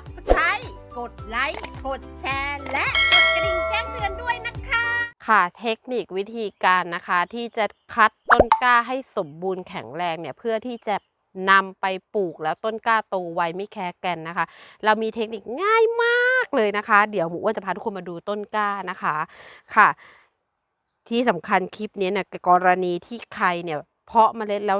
Subscribe กดไลค์ กดแชร์ และกดกระดิ่งแจ้งเตือนด้วยนะคะ ค่ะเทคนิควิธีการนะคะที่จะคัดต้นกล้าให้สมบูรณ์แข็งแรงเนี่ยเพื่อที่จะนำไปปลูกแล้วต้นกล้าโตไวไม่แคร์แกนนะคะ เรามีเทคนิคง่ายมากเลยนะคะ เดี๋ยวหมูอ้วนจะพาทุกคนมาดูต้นกล้านะคะค่ะ ที่สำคัญคลิปนี้เนี่ยกรณีที่ใครเนี่ย เพาะเมล็ดแล้ว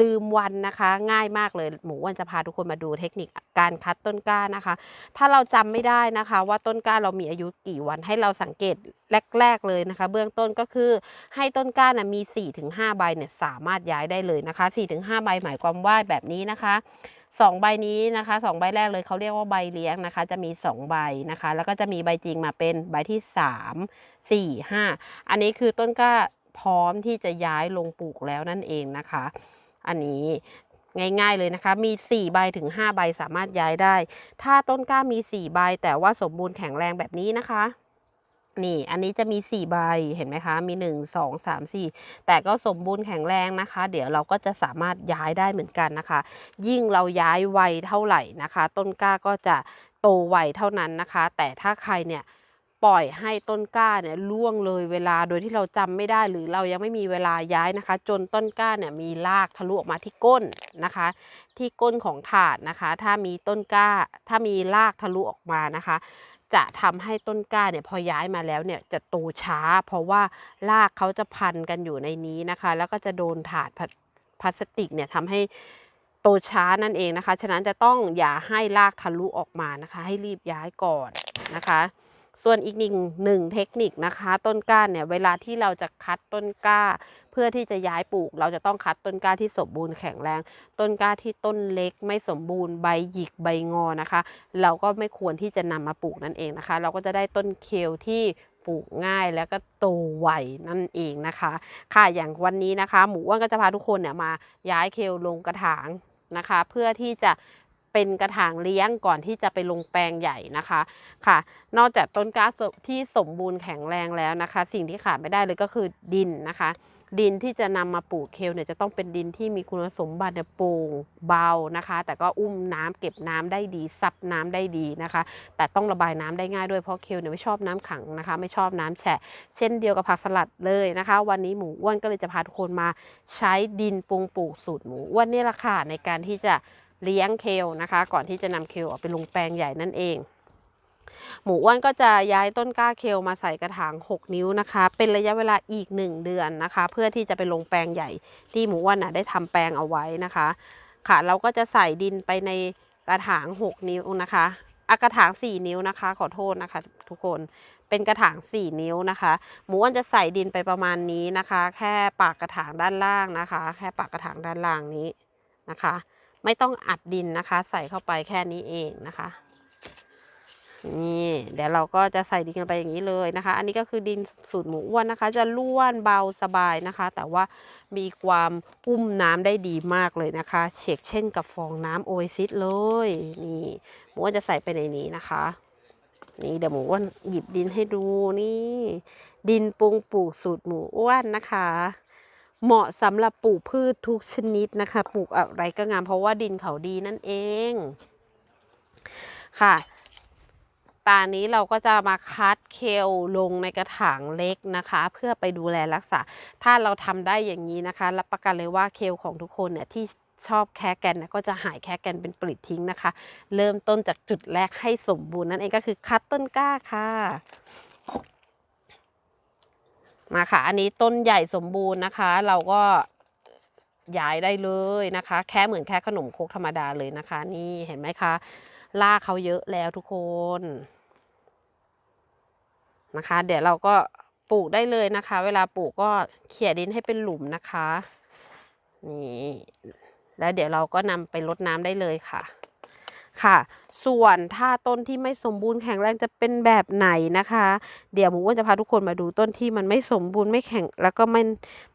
ลืมวันนะคะ ง่ายมากเลยหมูอ้วนจะพาทุกคนมาดูเทคนิคการคัดต้นกล้านะคะ ถ้าเราจำไม่ได้นะคะ ว่าต้นกล้าเรามีอายุกี่วันให้เราสังเกตแรก ๆ เลยนะคะ เบื้องต้นก็คือให้ต้นกล้านะมี 4-5 ใบเนี่ยสามารถย้ายได้เลยนะคะ 4-5 ใบหมายความว่าแบบนี้นะคะสองใบนี้นะคะสองใบแรกเลยเขาเรียกว่าใบเลี้ยงนะคะ จะมี2ใบนะคะ แล้วก็จะมีใบจริงมาเป็นใบที่3 4 5อันนี้คือต้นกล้าพร้อมที่จะย้ายลงปลูกแล้วนั่นเองนะคะ อันนี้ง่ายๆเลยนะคะ มี 4 ใบถึง 5 ใบสามารถย้ายได้ ถ้าต้นกล้ามี 4 ใบ แต่ว่าสมบูรณ์แข็งแรงแบบนี้นะคะ นี่ อันนี้จะมี 4 ใบ เห็นไหมคะ มี 1 2 3 4 แต่ก็สมบูรณ์แข็งแรงนะคะ เดี๋ยวเราก็จะสามารถย้ายได้เหมือนกันนะคะ ยิ่งเราย้ายไวเท่าไหร่นะคะ ต้นกล้าก็จะโตไวเท่านั้นนะคะ แต่ถ้าใครเนี่ย ปล่อยให้ต้นกล้าเนี่ยล่วงเลยเวลาโดยที่เราจำไม่ได้หรือเรายังไม่มีเวลาย้ายนะคะ จนต้นกล้าเนี่ยมีรากทะลุออกมาที่ก้นนะคะ ที่ก้นของถาดนะคะ ถ้ามีต้นกล้า ถ้ามีรากทะลุออกมานะคะ จะทำให้ต้นกล้าเนี่ยพอย้ายมาแล้วเนี่ยจะโตช้า เพราะว่ารากเขาจะพันกันอยู่ในนี้นะคะ แล้วก็จะโดนถาดพลาพลาสติกเนี่ยทำให้โตช้านั่นเองนะคะ ฉะนั้นจะต้องอย่าให้รากทะลุออกมานะคะ ให้รีบย้ายก่อนนะคะ ส่วนอีกหนึ่งหนึ่งเทคนิคนะคะ ต้นกล้าเนี่ยเวลาที่เราจะคัดต้นกล้า เพื่อที่จะย้ายปลูก เราจะต้องคัดต้นกล้าที่สมบูรณ์แข็งแรง ต้นกล้าที่ต้นเล็กไม่สมบูรณ์ใบหยิกใบงอนะคะ เราก็ไม่ควรที่จะนำมาปลูกนั่นเองนะคะ เราก็จะได้ต้นเคลที่ปลูกง่ายแล้วก็โตไวนั่นเองนะคะ ค่ะอย่างวันนี้นะคะ หมูอ้วนก็จะพาทุกคนเนี่ยมาย้ายเคลลงกระถางนะคะ เพื่อที่จะ เป็นกระถางเลี้ยงก่อนที่จะไปลงแปลงใหญ่นะคะค่ะ นอกจากต้นกล้าที่สมบูรณ์แข็งแรงแล้วนะคะ สิ่งที่ขาดไม่ได้เลยก็คือดินนะคะ ดินที่จะนำมาปลูกเคลเนี่ยจะต้องเป็นดินที่มีคุณสมบัติโปร่งเบานะคะ แต่ก็อุ้มน้ำเก็บน้ำได้ดีซับน้ำได้ดีนะคะ แต่ต้องระบายน้ำได้ง่ายด้วยเพราะเคลเนี่ยไม่ชอบน้ำขังนะคะ ไม่ชอบน้ำแฉะ เช่นเดียวกับผักสลัดเลยนะคะ วันนี้หมูอ้วนก็เลยจะพาทุกคนมาใช้ดินปรุงปลูกสูตรหมูอ้วนนี่แหละค่ะในการที่จะ เลี้ยงเคลนะคะ ก่อนที่จะนำเคลออกไปลงแปลงใหญ่นั่นเอง หมูอ้วนก็จะย้ายต้นกล้าเคลมาใส่กระถาง 6 นิ้วนะคะ เป็นระยะเวลาอีก 1 เดือนนะคะ เพื่อที่จะไปลงแปลงใหญ่ ที่หมูอ้วนน่ะได้ทำแปลงเอาไว้นะคะ ค่ะเราก็จะใส่ดินไปในกระถาง 6 นิ้วนะคะอะกระถาง 4 นิ้วนะคะ ขอโทษนะคะ ทุกคนเป็นกระถาง 4 นิ้วนะคะ หมูอ้วนจะใส่ดินไปประมาณนี้นะคะ แค่ปากกระถางด้านล่างนะคะ แค่ปากกระถางด้านล่างนี้นะคะ ไม่ต้องอัดดินนะคะ ใส่เข้าไปแค่นี้เองนะคะ นี่เดี๋ยวเราก็จะใส่ดินกันไปอย่างนี้เลยนะคะ อันนี้ก็คือดินสูตรหมูอ้วนนะคะ จะล้วนเบาสบายนะคะ แต่ว่ามีความอุ้มน้ำได้ดีมากเลยนะคะเชกเช่นกับฟองน้ำโอเอซิสเลยนี่หมูอ้วนจะใส่ไปในนี้นะคะนี่เดี๋ยวหมูอ้วนหยิบดินให้ดูนี่ ดินปรุงปลูกสูตรหมูอ้วนนะคะ เหมาะสำหรับปลูกพืชทุกชนิดนะคะ ปลูกอะไรก็งามเพราะว่าดินเขาดีนั่นเอง ค่ะตานี้เราก็จะมาคัดเคลลงในกระถางเล็กนะคะ เพื่อไปดูแลรักษา ถ้าเราทำได้อย่างนี้นะคะ รับประกันเลยว่าเคลของทุกคนเนี่ยที่ชอบแคแกนนี่ยก็จะหายแคแกนเป็นปลิดทิ้งนะคะ เริ่มต้นจากจุดแรกให้สมบูรณ์นั่นเองก็คือคัดต้นกล้าค่ะ มาค่ะ อันนี้ต้นใหญ่สมบูรณ์นะคะ เราก็ย้ายได้เลยนะคะ แค่เหมือนแค่ขนมครกธรรมดาเลยนะคะ นี่เห็นไหมคะลากเขาเยอะแล้วทุกคนนะคะ เดี๋ยวเราก็ปลูกได้เลยนะคะ เวลาปลูกก็เขี่ยดินให้เป็นหลุมนะคะนี่แล้วเดี๋ยวเราก็นำไปรดน้ำได้เลยค่ะ ค่ะ ส่วนถ้าต้นที่ไม่สมบูรณ์แข็งแรงจะเป็นแบบไหนนะคะ เดี๋ยวหมูอ้วนจะพาทุกคนมาดูต้นที่มันไม่สมบูรณ์ไม่แข็งแล้วก็ไม่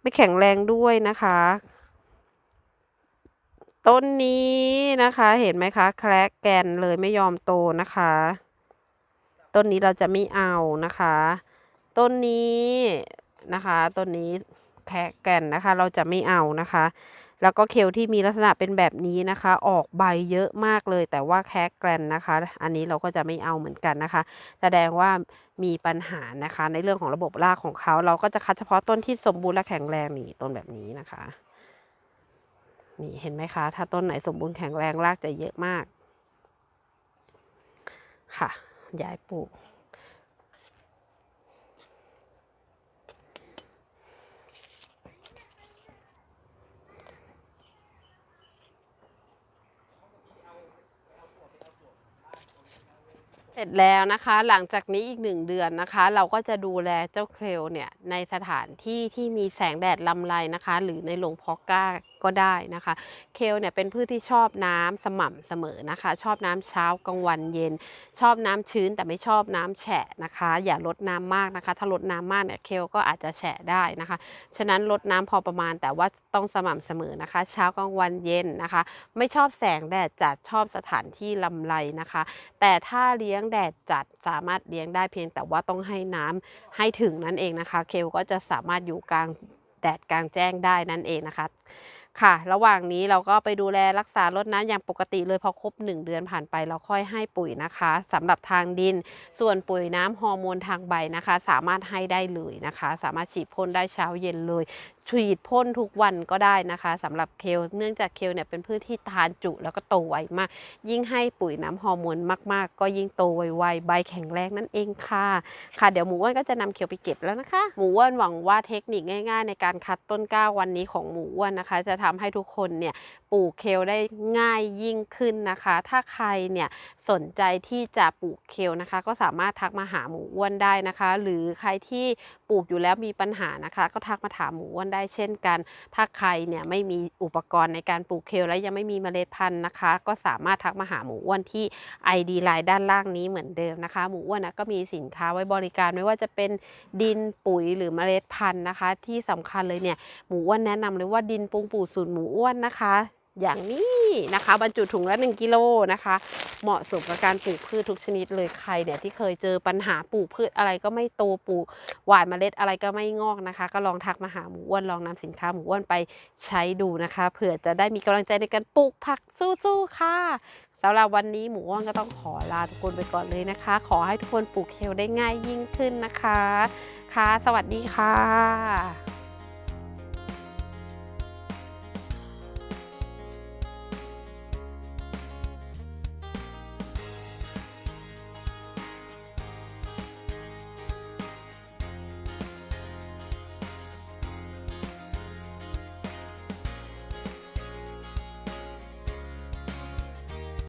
ไม่แข็งแรงด้วยนะคะ ต้นนี้นะคะ เห็นไหมคะ แคระแกนเลยไม่ยอมโตนะคะ ต้นนี้เราจะไม่เอานะคะ ต้นนี้นะคะ ต้นนี้แคระแกนนะคะ เราจะไม่เอานะคะ แล้วก็เคลที่มีลักษณะเป็นแบบนี้นะคะ ออกใบเยอะมากเลย แต่ว่าแค่แกรนนะคะ อันนี้เราก็จะไม่เอาเหมือนกันนะคะ แสดงว่ามีปัญหานะคะ ในเรื่องของระบบรากของเขา เราก็จะคัดเฉพาะต้นที่สมบูรณ์และแข็งแรงนี่ต้นแบบนี้นะคะ นี่เห็นไหมคะ ถ้าต้นไหนสมบูรณ์แข็งแรงรากจะเยอะมาก ค่ะ ย้ายปลูก เสร็จแล้วนะคะ หลังจากนี้อีกหนึ่งเดือนนะคะ เราก็จะดูแลเจ้าเคลเนี่ยในสถานที่ที่มีแสงแดดลำไรนะคะ หรือในโรงเพาะกล้าก็ได้นะคะ เคลเนี่ยเป็นพืชที่ชอบน้ำสม่ำเสมอนะคะ ชอบน้ำเช้ากลางวันเย็น ชอบน้ำชื้นแต่ไม่ชอบน้ำแฉะนะคะ อย่าลดน้ำมากนะคะ ถ้าลดน้ำมากเนี่ยเคลก็อาจจะแฉะได้นะคะ ฉะนั้นลดน้ำพอประมาณแต่ว่าต้องสม่ำเสมอนะคะ เช้ากลางวันเย็นนะคะ ไม่ชอบแสงแดดจัดชอบสถานที่ลำไรนะคะ แต่ถ้าเลี้ยงแดดจัดสามารถเลี้ยงได้เพียงแต่ว่าต้องให้น้ำให้ถึงนั่นเองนะคะ เคลก็จะสามารถอยู่กลางแดดกลางแจ้งได้นั่นเองนะคะ ค่ะ ระหว่างนี้เราก็ไปดูแลรักษารดน้ำอย่างปกติเลยพอครบ 1 เดือนผ่านไปเราค่อยให้ปุ๋ยนะคะสำหรับทางดิน ส่วนปุ๋ยน้ำฮอร์โมนทางใบนะคะ สามารถให้ได้เลยนะคะ สามารถฉีดพ่นได้เช้าเย็นเลย ฉีดพ่นทุกวันก็ได้นะคะสำหรับเคลเนื่องจากเคลเนี่ยเป็นพืชที่ทานจุแล้วก็โตไวมาก ยิ่งให้ปุ๋ยน้ำฮอร์โมนมาก ๆ ก็ยิ่งโตไวๆใบแข็งแรงนั่นเองค่ะ ค่ะเดี๋ยวหมูอ้วนก็จะนำเขียวไปเก็บแล้วนะคะ หมูอ้วนหวังว่าเทคนิคง่าย ๆ ในการคัดต้นก้าวันนี้ของหมูอ้วนนะคะ จะทำให้ทุกคนเนี่ยปลูกเคลได้ง่ายยิ่งขึ้นนะคะ ถ้าใครเนี่ยสนใจที่จะปลูกเคลนะคะ ก็สามารถทักมาหาหมูอ้วนได้นะคะ หรือใครที่ปลูกอยู่แล้วมีปัญหานะคะ ก็ทักมาถามหมูอ้วนได้ได้เช่นกัน ถ้าใครเนี่ยไม่มีอุปกรณ์ในการปลูกเคลและยังไม่มีเมล็ดพันธุ์นะคะ ก็สามารถทักมาหาหมูอ้วนที่ ID ไลน์ด้านล่างนี้เหมือนเดิมนะคะ หมูอ้วนนะก็มีสินค้าไว้บริการไม่ว่าจะเป็นดินปุ๋ยหรือเมล็ดพันธุ์นะคะ ที่สำคัญเลยเนี่ยหมูอ้วนแนะนำเลยว่าดินปรุงปู่สูตรหมูอ้วนนะคะ อย่างนี้นะคะ บรรจุถุงละ1กิโลนะคะ เหมาะสมกับการปลูกพืชทุกชนิดเลยใครเนี่ยที่เคยเจอปัญหาปลูกพืชอะไรก็ไม่โตปลูกหว่านเมล็ดอะไรก็ไม่งอกนะคะ ก็ลองทักมาหาหมูอ้วนลองนำสินค้าหมูอ้วนไปใช้ดูนะคะเผื่อจะได้มีกำลังใจในการปลูกผักสู้ๆค่ะสำหรับวันนี้หมูอ้วนก็ต้องขอลาทุกคนไปก่อนเลยนะคะ ขอให้ทุกคนปลูกเคลได้ง่ายยิ่งขึ้นนะคะ ค่ะ สวัสดีค่ะ